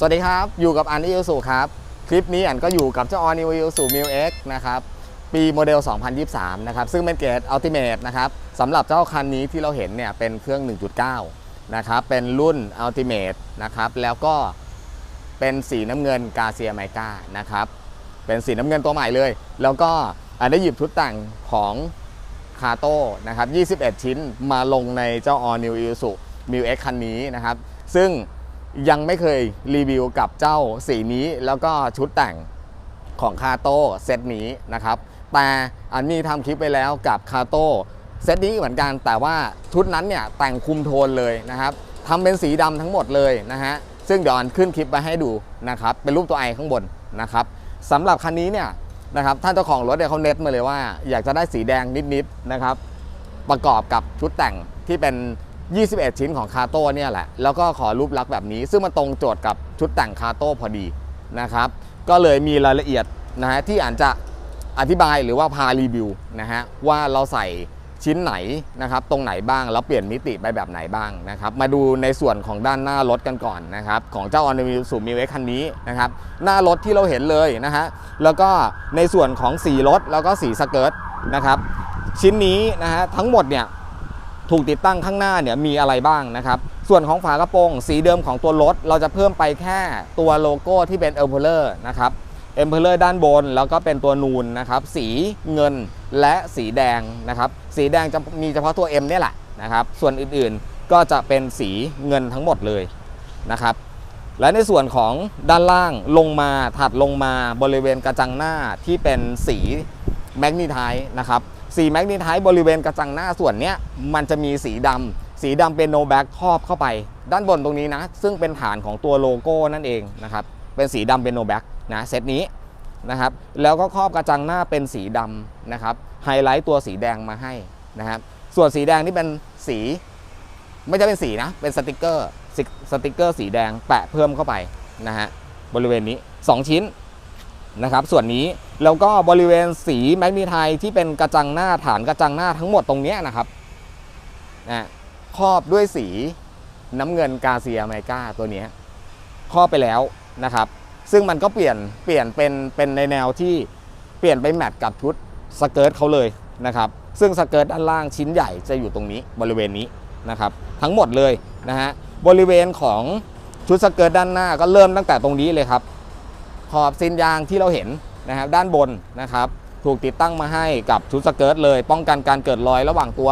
สวัสดีครับ อยู่กับอันอีลสุครับ คลิปนี้อันก็อยู่กับเจ้าออนิวอีลสุมิวเอ็กนะครับ ปีโมเดล 2023 นะครับ ซึ่งเป็นเกรดอัลติเมทนะครับสำหรับเจ้าคันนี้ที่เราเห็นเนี่ยเป็นเครื่อง 1.9 นะครับ เป็นรุ่นอัลติเมทนะครับ แล้วก็เป็นสีน้ำเงินกาเซียไมกานะครับ เป็นสีน้ำเงินตัวใหม่เลย แล้วก็อันได้หยิบชุดแต่งของคาโต้นะครับ 21 ชิ้นมาลงในเจ้า All New Isuzu m i x คันนี้นะครับ ซึ่ง ยังไม่เคยรีวิวกับเจ้าสีนี้แล้วก็ชุดแต่งของคาโต้เซตนี้นะครับ แต่อันมีทำคลิปไปแล้วกับคาโต้เซตนี้เหมือนกันแต่ว่าชุดนั้นเนี่ยแต่งคุมโทนเลยนะครับทำเป็นสีดำทั้งหมดเลยนะฮะซึ่งเดี๋ยวอันขึ้นคลิปไปให้ดูนะครับ เป็นรูปตัวไอข้างบนนะครับสำหรับคันนี้เนี่ยนะครับท่านเจ้าของรถเนี่ยเขาเน็ตมาเลยว่า อยากจะได้สีแดงนิดๆนะครับ ประกอบกับชุดแต่งที่เป็น 21 ชิ้นของคาโต้เนี่ยแหละ แล้วก็ขอรูปลักษณ์แบบนี้ ซึ่งมันตรงโจทย์กับชุดแต่งคาโต้พอดีนะครับ ก็เลยมีรายละเอียดนะฮะที่อานจะอธิบายหรือว่าพารีวิวนะฮะว่าเราใส่ชิ้นไหนนะครับ ตรงไหนบ้างแล้วเปลี่ยนมิติไปแบบไหนบ้างนะครับ มาดูในส่วนของด้านหน้ารถกันก่อนนะครับ ของเจ้าออนิวสูมิเวคันนี้นะครับ หน้ารถที่เราเห็นเลยนะฮะแล้วก็ในส่วนของสีรถแล้วก็สีสเกิร์ตนะครับ ชิ้นนี้นะฮะทั้งหมดเนี่ย ถูกติดตั้งข้างหน้าเนี่ยมีอะไรบ้างนะครับ ส่วนของฝากระโปรงสีเดิมของตัวรถ เราจะเพิ่มไปแค่ตัวโลโก้ที่เป็น e m p e r o r นะครับ e m p e r o r ด้านบน แล้วก็เป็นตัวนูนนะครับ สีเงินและสีแดงนะครับ สีแดงจะมีเฉพาะตัว M เนี่ยแหละนะครับ ส่วนอื่นๆก็จะเป็นสีเงินทั้งหมดเลยนะครับ และในส่วนของด้านล่างลงมาถัดลงมาบริเวณกระจังหน้าที่เป็นสีแมกนีไทนะครับ สีแมกนีไทบริเวณกระจังหน้าส่วนเนี้ยมันจะมีสีดำสีดำเป็นโนแบ็กครอบเข้าไป ด้านบนตรงนี้นะ ซึ่งเป็นฐานของตัวโลโก้นั่นเองนะครับเป็นสีดำเป็นโนแบ็กนะเซตนี้นะครับแล้วก็ครอบกระจังหน้าเป็นสีดำนะครับไฮไลท์ตัวสีแดงมาให้นะครับส่วนสีแดงนี่เป็นสีไม่ใช่เป็นสีนะ เป็นสติกเกอร์สสติกเกอร์สีแดงแปะเพิ่มเข้าไปนะฮะบริเวณนี้ 2 ชิ้นนะครับส่วนนี้ แล้วก็บริเวณสีแมกนีไทที่เป็นกระจังหน้าฐานกระจังหน้าทั้งหมดตรงนี้นะครับนะครอบด้วยสีน้ำเงินกาเซียไมกาตัวนี้ครอบไปแล้วนะครับ ซึ่งมันก็เปลี่ยนเปลี่ยนเป็นเป็นในแนวที่เปลี่ยนไปแมทกับชุดสเกิร์ตเขาเลยนะครับ ซึ่งสเกิร์ตด้านล่างชิ้นใหญ่จะอยู่ตรงนี้บริเวณนี้นะครับ ทั้งหมดเลยนะฮะบริเวณของชุดสเกิร์ตด้านหน้าก็เริ่มตั้งแต่ตรงนี้เลยครับ ขอบซินยางที่เราเห็น นะครับด้านบนนะครับถูกติดตั้งมาให้กับชุดสเกิร์ตเลย ป้องกันการเกิดรอยระหว่างตัว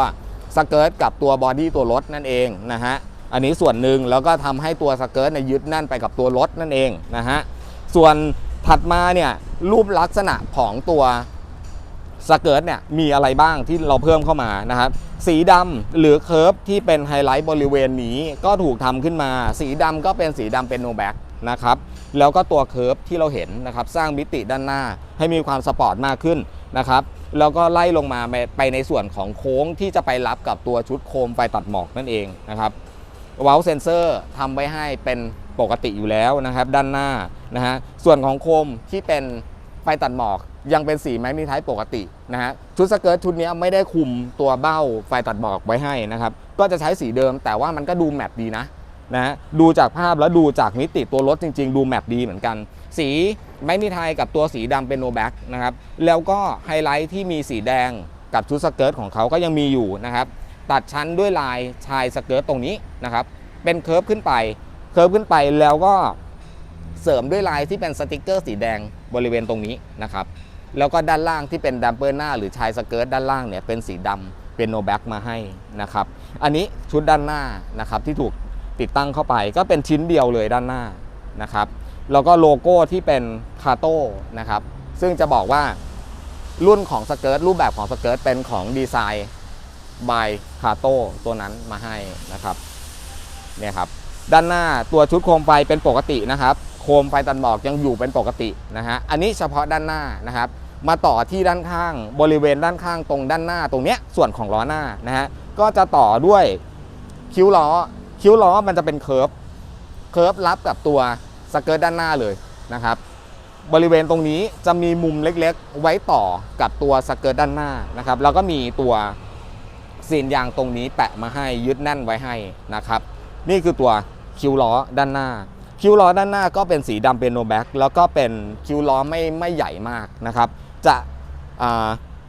สเกิร์ตกับตัวบอดี้ตัวรถนั่นเองนะฮะอันนี้ส่วนหนึ่งแล้วก็ทำให้ตัวสเกิร์ตเนี่ยยึดแน่นไปกับตัวรถนั่นเองนะฮะส่วนถัดมาเนี่ยรูปลักษณะของตัวสเกิร์ตเนี่ยมีอะไรบ้างที่เราเพิ่มเข้ามานะครับสีดำหรือเคิร์ฟที่เป็นไฮไลท์บริเวณนี้ก็ถูกทำขึ้นมา สีดำก็เป็นสีดำเป็นโนแบ็กนะครับ แล้วก็ตัวเคิร์ฟที่เราเห็นนะครับสร้างมิติด้านหน้าให้มีความสปอร์ตมากขึ้นนะครับแล้วก็ไล่ลงมาไปในส่วนของโค้งที่จะไปรับกับตัวชุดโคมไฟตัดหมอกนั่นเองนะครับเว้าเซนเซอร์ทำไว้ให้เป็นปกติอยู่แล้วนะครับด้านหน้านะฮะส่วนของโคมที่เป็นไฟตัดหมอกยังเป็นสีแมกนีไทป์ปกตินะฮะชุดสเกิร์ตชุดนี้ไม่ได้คุมตัวเบ้าไฟตัดหมอกไว้ให้นะครับก็จะใช้สีเดิมแต่ว่ามันก็ดูแมทดีนะ นะดูจากภาพแล้วดูจากมิติตัวรถจริง ๆ ดูแมทดีเหมือนกัน สีแมกนีไทกับตัวสีดำเป็นโนแบ็กนะครับแล้วก็ไฮไลท์ที่มีสีแดงกับชุดสเกิร์ตของเขาก็ยังมีอยู่นะครับตัดชั้นด้วยลายชายสเกิร์ตตรงนี้นะครับเป็นเคิร์ฟขึ้นไปเคิร์ฟขึ้นไปแล้วก็เสริมด้วยลายที่เป็นสติกเกอร์สีแดงบริเวณตรงนี้นะครับแล้วก็ด้านล่างที่เป็นดัมเปอร์หน้าหรือชายสเกิร์ตด้านล่างเนี่ยเป็นสีดำเป็นโนแบ็กมาให้นะครับอันนี้ชุดด้านหน้านะครับที่ถูก ติดตั้งเข้าไปก็เป็นชิ้นเดียวเลยด้านหน้านะครับแล้วก็โลโก้ที่เป็นคาโต้นะครับซึ่งจะบอกว่ารุ่นของสเกิร์ตรูปแบบของสเกิร์ตเป็นของดีไซน์บายคาโต้ตัวนั้นมาให้นะครับเนี่ยครับด้านหน้าตัวชุดโคมไฟเป็นปกตินะครับ โคมไฟตัดหมอกยังอยู่เป็นปกตินะฮะอันนี้เฉพาะด้านหน้านะครับ มาต่อที่ด้านข้างบริเวณด้านข้างตรงด้านหน้าตรงเนี้ยส่วนของล้อหน้านะฮะก็จะต่อด้วยคิ้วล้อ คิ้วล้อมันจะเป็นเคิร์ฟเคิร์ฟรับกับตัวสเกิร์ตด้านหน้าเลยนะครับ บริเวณตรงนี้จะมีมุมเล็กๆ ไว้ต่อกับตัวสเกิร์ตด้านหน้านะครับ แล้วก็มีตัวซีนยางตรงนี้แปะมาให้ยึดแน่นไว้ให้นะครับ นี่คือตัวคิวล้อด้านหน้า คิ้วล้อด้านหน้าก็เป็นสีดำเป็นโนแบ็กแล้วก็เป็นคิ้วล้อไม่ไม่ใหญ่มากนะครับ จะ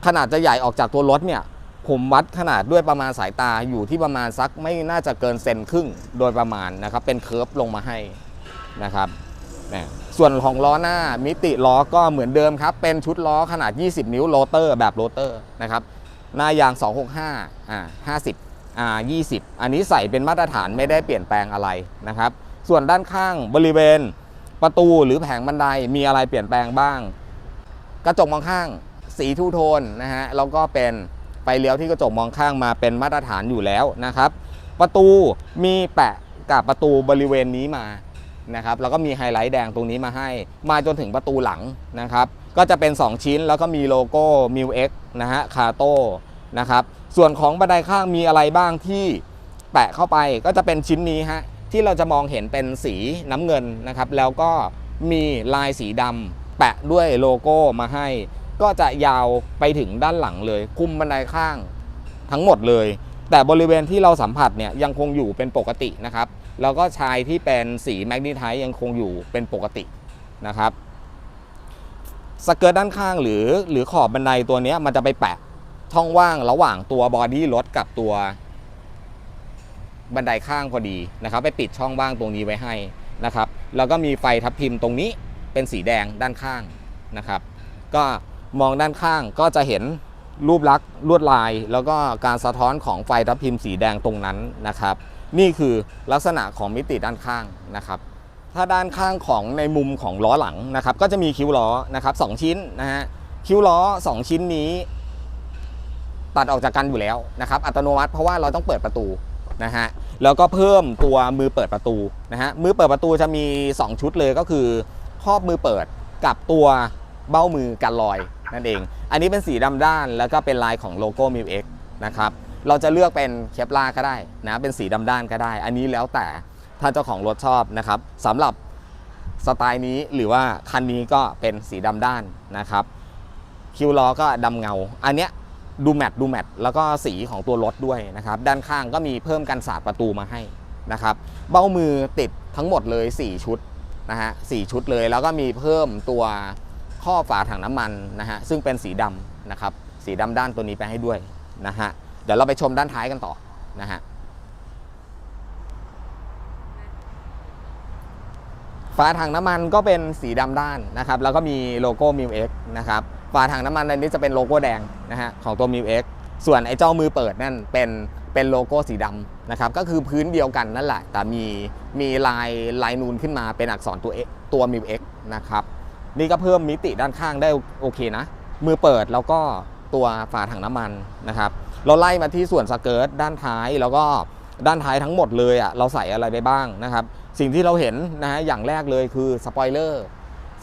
ขนาดจะใหญ่ออกจากตัวรถเนี่ย ผมวัดขนาดด้วยประมาณสายตาอยู่ที่ประมาณสักไม่น่าจะเกินเซนครึ่งโดยประมาณนะครับ เป็นเคิร์ฟลงมาให้นะครับนะส่วนของล้อหน้ามิติล้อก็เหมือนเดิมครับ เป็นชุดล้อขนาด 20 นิ้วโรเตอร์แบบโรเตอร์นะครับหน้ายาง 265อ่า50อ่า20 อันนี้ใส่เป็นมาตรฐานไม่ได้เปลี่ยนแปลงอะไรนะครับ ส่วนด้านข้างบริเวณประตูหรือแผงบันไดมีอะไรเปลี่ยนแปลงบ้าง กระจกมองข้างสีทูโทนนะฮะแล้วก็เป็น ฟเลี้ยวที่กระจกมองข้างมาเป็นมาตรฐานอยู่แล้วนะครับ ประตูมีแปะกับประตูบริเวณนี้มานะครับแล้วก็มีไฮไลท์แดงตรงนี้มาให้ มาจนถึงประตูหลังนะครับ ก็จะเป็น 2 ชิ้นแล้วก็มีโลโก้ m ิวเอ็กนะฮะคาโต้นะครับส่วนของบันไดข้างมีอะไรบ้างที่แปะเข้าไปก็จะเป็นชิ้นนี้ฮะที่เราจะมองเห็นเป็นสีน้ำเงินนะครับ แล้วก็มีลายสีดำแปะด้วยโลโก้มาให้ ก็จะยาวไปถึงด้านหลังเลย คุมบันไดข้างทั้งหมดเลย แต่บริเวณที่เราสัมผัสเนี่ยยังคงอยู่เป็นปกตินะครับ แล้วก็ชายที่เป็นสีแมกนีไทยังคงอยู่เป็นปกตินะครับสเกิร์ตด้านข้างหรือหรือขอบบันไดตัวเนี้ยมันจะไปแปะช่องว่างระหว่างตัวบอดี้รถกับตัวบันไดข้างพอดีนะครับ ไปปิดช่องว่างตรงนี้ไว้ให้นะครับ แล้วก็มีไฟทับทิมตรงนี้เป็นสีแดงด้านข้างนะครับ ก็ มองด้านข้างก็จะเห็นรูปลักษณ์ลวดลาย แล้วก็การสะท้อนของไฟทับทิมสีแดงตรงนั้นนะครับ นี่คือลักษณะของมิติด้านข้างนะครับถ้าด้านข้างของในมุมของล้อหลังนะครับ ก็จะมีคิ้วล้อนะครับสองชิ้นนะฮะคิ้วล้อ 2 ชิ้นนี้ ตัดออกจากกันอยู่แล้วนะครับ อัตโนมัติเพราะว่าเราต้องเปิดประตูนะฮะแล้วก็เพิ่มตัวมือเปิดประตูนะฮะมือเปิดประตูจะมี 2 ชุดเลยก็คือครอบมือเปิดกับตัวเบ้ามือกันลอย นั่นเอง อันนี้เป็นสีดำด้านแล้วก็เป็นลายของโลโก้ m ิวเอ็กนะครับ เราจะเลือกเป็นเคปลาก็ได้นะ เป็นสีดำด้านก็ได้ อันนี้แล้วแต่ท่านเจ้าของรถชอบนะครับสำหรับสไตล์นี้หรือว่าคันนี้ก็เป็นสีดำด้านนะครับ คิวล้อก็ดำเงา อันเนี้ยดูแมทดูแมทแล้วก็สีของตัวรถด้วยนะครับ ด้านข้างก็มีเพิ่มกันสาดประตูมาให้นะครับ เบ้ามือติดทั้งหมดเลย 4 ชุดนะฮะสชุดเลยแล้วก็มีเพิ่มตัว ข้อฝาถังน้ำมันนะฮะซึ่งเป็นสีดำนะครับสีดำด้านตัวนี้ไปให้ด้วยนะฮะเดี๋ยวเราไปชมด้านท้ายกันต่อนะฮะฝาถังน้ำมันก็เป็นสีดำด้านนะครับแล้วก็มีโลโก้ m ิวเอ็กนะครับฝาถังน้ำมันอันนี้จะเป็นโลโก้แดงนะฮะของตัว m ิวเอ็กส่วนไอ้เจ้ามือเปิดนั่นเป็นเป็นโลโก้สีดำนะครับก็คือพื้นเดียวกันนั่นแหละ แต่มีมีลายลายนูนขึ้นมาเป็นอักษรตัว X ตัว m ิวเอ็กนะครับ นี่ก็เพิ่มมิติด้านข้างได้โอเคนะ มือเปิดแล้วก็ตัวฝาถังน้ำมันนะครับ เราไล่มาที่ส่วนสเกิร์ตด้านท้ายแล้วก็ด้านท้ายทั้งหมดเลยอะเราใส่อะไรไปบ้างนะครับ สิ่งที่เราเห็นนะฮะอย่างแรกเลยคือสปอยเลอร์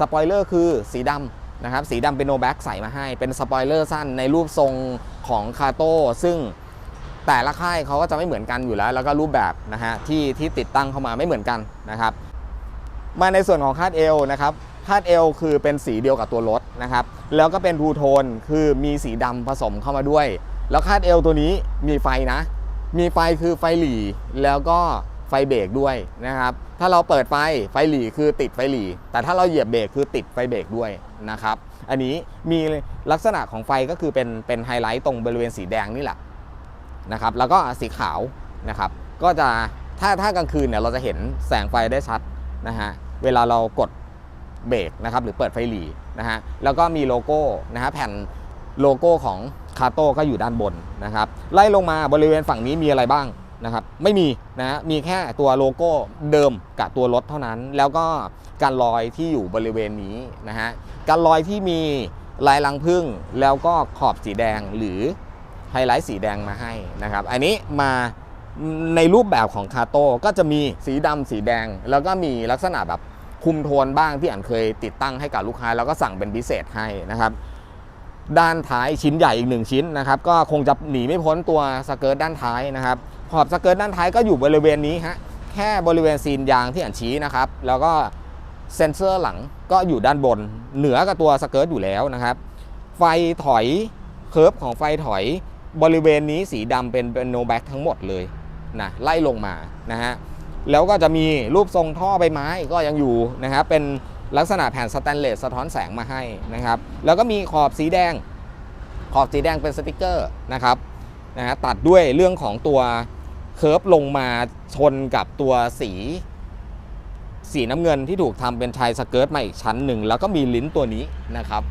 สปอยเลอร์คือสีดำนะครับ สีดำเป็นโนแบ็กใส่มาให้ เป็นสปอยเลอร์สั้นในรูปทรงของคาโต้ซึ่งแต่ละค่ายเขาก็จะไม่เหมือนกันอยู่แล้ว แล้วก็รูปแบบนะฮะที่ที่ติดตั้งเข้ามาไม่เหมือนกันนะครับ มาในส่วนของคาดเอวนะครับ คาดเอวคือเป็นสีเดียวกับตัวรถนะครับ แล้วก็เป็นทูโทนคือมีสีดำผสมเข้ามาด้วย แล้วคาดเอวตัวนี้มีไฟนะ มีไฟคือไฟหลีแล้วก็ไฟเบรกด้วยนะครับ ถ้าเราเปิดไฟไฟหลีคือติดไฟหลีแต่ถ้าเราเหยียบเบรกคือติดไฟเบรกด้วยนะครับ อันนี้มีลักษณะของไฟก็คือเป็นเป็นไฮไลท์ตรงบริเวณสีแดงนี่แหละนะครับ แล้วก็สีขาวนะครับ ก็จะถ้าถ้ากลางคืนเนี่ยเราจะเห็นแสงไฟได้ชัดนะฮะ เวลาเรากด เบรกนะครับหรือเปิดไฟหลีนะฮะแล้วก็มีโลโก้นะฮะแผ่นโลโก้ของคาโต้ก็อยู่ด้านบนนะครับไล่ลงมาบริเวณฝั่งนี้มีอะไรบ้างนะครับไม่มีนะฮะมีแค่ตัวโลโก้เดิมกับตัวรถเท่านั้น แล้วก็การลอยที่อยู่บริเวณนี้นะฮะการลอยที่มีลายลังพึ่งแล้วก็ขอบสีแดงหรือไฮไลท์สีแดงมาให้นะครับ อันนี้มาในรูปแบบของคาโต้ก็จะมีสีดำสีแดง แล้วก็มีลักษณะแบบ คุมโทนบ้างที่อันเคยติดตั้งให้กับลูกค้า แล้วก็สั่งเป็นพิเศษให้นะครับ ด้านท้ายชิ้นใหญ่อีกหนึ่งชิ้นนะครับ ก็คงจะหนีไม่พ้นตัวสเกิร์ตด้านท้ายนะครับขอบสเกิร์ตด้านท้ายก็อยู่บริเวณนี้ฮะแค่บริเวณซีนยางที่อันชี้นะครับ แล้วก็เซนเซอร์หลังก็อยู่ด้านบน เหนือกับตัวสเกิร์ตอยู่แล้วนะครับ ไฟถอยเคิร์ฟของไฟถอยบริเวณนี้สีดำเป็นเป็นโนแบ็กทั้งหมดเลยนะไล่ลงมานะฮะ แล้วก็จะมีรูปทรงท่อใบไม้ก็ยังอยู่นะครับเป็นลักษณะแผ่นสแตนเลสสะท้อนแสงมาให้นะครับ แล้วก็มีขอบสีแดง ขอบสีแดงเป็นสติกเกอร์นะครับนะฮะตัดด้วยเรื่องของตัวเคิร์ฟลงมาชนกับตัวสีสีน้ำเงินที่ถูกทำเป็นชายสเกิร์ตมาอีกชั้นหนึ่ง แล้วก็มีลิ้นตัวนี้นะครับ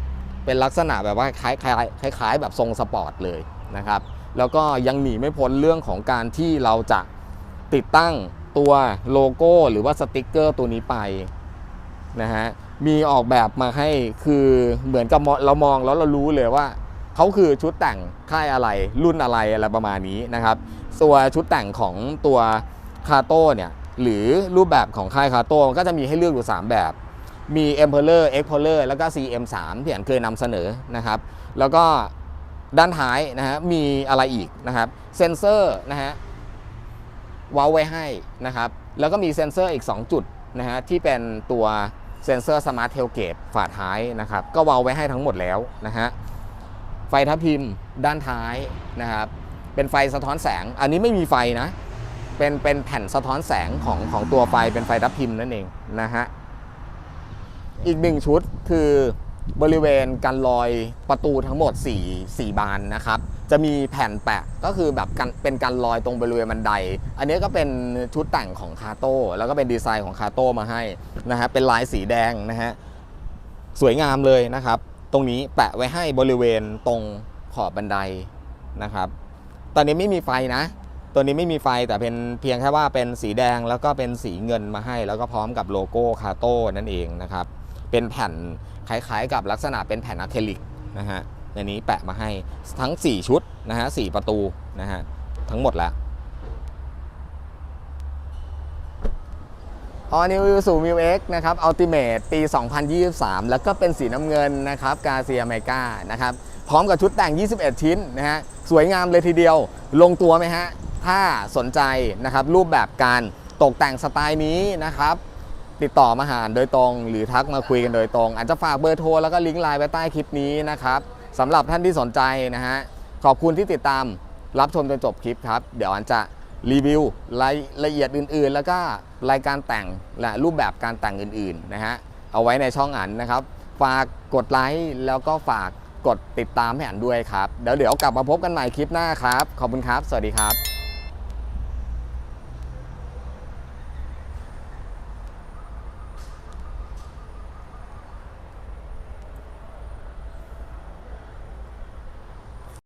เป็นลักษณะแบบว่าคล้ายคล้ายคล้ายคล้ายแบบทรงสปอร์ตเลยนะครับ แล้วก็ยังหนีไม่พ้นเรื่องของการที่เราจะติดตั้ง ตัวโลโก้หรือว่าสติกเกอร์ตัวนี้ไปนะฮะมีออกแบบมาให้คือเหมือนกับมองเรามองแล้วเรารู้เลยว่าเขาคือชุดแต่งค่ายอะไรรุ่นอะไรอะไรประมาณนี้นะครับตัวชุดแต่งของตัวคาโต้เนี่ยหรือรูปแบบของค่ายคาโต้ก็จะมีให้เลือกอยู่ 3 แบบ มี Emperor Explorer แล้วก็ CM3 ที่อันเคยนำเสนอนะครับ แล้วก็ด้านท้ายนะฮะมีอะไรอีกนะครับเซนเซอร์นะฮะ เว้าไว้ให้นะครับ แล้วก็มีเซนเซอร์อีก 2 จุดนะฮะที่เป็นตัวเซนเซอร์สมาร์ทเทลเกตฝาท้ายนะครับ ก็เว้าไว้ให้ทั้งหมดแล้วนะฮะไฟทับทิมด้านท้ายนะครับ เป็นไฟสะท้อนแสง อันนี้ไม่มีไฟนะ เป็นเป็นแผ่นสะท้อนแสงของของตัวไฟเป็นไฟทับทิมนั่นเองนะฮะอีกหนึ่งชุดคือบริเวณการลอยประตูทั้งหมด 4 4 บานนะครับ จะมีแผ่นแปะก็คือแบบกันเป็นการลอยตรงบริเวณบันได อันนี้ก็เป็นชุดแต่งของคาโต้แล้วก็เป็นดีไซน์ของคาโต้มาให้นะฮะเป็นลายสีแดงนะฮะสวยงามเลยนะครับ ตรงนี้แปะไว้ให้บริเวณตรงขอบบันไดนะครับ ตอนนี้ไม่มีไฟนะ ตัวนี้ไม่มีไฟแต่เป็นเพียงแค่ว่าเป็นสีแดงแล้วก็เป็นสีเงินมาให้ แล้วก็พร้อมกับโลโก้คาโต้นั่นเองนะครับ เป็นแผ่นคล้ายๆกับลักษณะเป็นแผ่นอะคริลิกนะฮะ ในนี้แปะมาให้ทั้ง 4 ชุดนะฮะสประตูนะฮะทั้งหมดแล้วออนิวสูมิวเอ็กนะครับอัลติเมทปี 2023 แล้วก็เป็นสีน้ำเงินนะครับกาเซียไมกานะครับ พร้อมกับชุดแต่ง 21 ชิ้นนะฮะ สวยงามเลยทีเดียว ลงตัวไหมฮะ ถ้าสนใจนะครับ รูปแบบการตกแต่งสไตล์นี้นะครับ ติดต่อมาหาโดยตรง หรือทักมาคุยกันโดยตรง อาจจะฝากเบอร์โทรแล้วก็ลิงก์ไลน์ไว้ใต้คลิปนี้นะครับ สำหรับท่านที่สนใจนะฮะขอบคุณที่ติดตามรับชมจนจบคลิปครับ เดี๋ยวอันจะรีวิวรายละเอียดอื่นๆ แล้วก็รายการแต่งและรูปแบบการแต่งอื่นๆนะฮะเอาไว้ในช่องอันนะครับ ฝากกดไลค์แล้วก็ฝากกดติดตามให้อันด้วยครับ เดี๋ยวเดี๋ยวกลับมาพบกันใหม่คลิปหน้าครับ ขอบคุณครับ สวัสดีครับ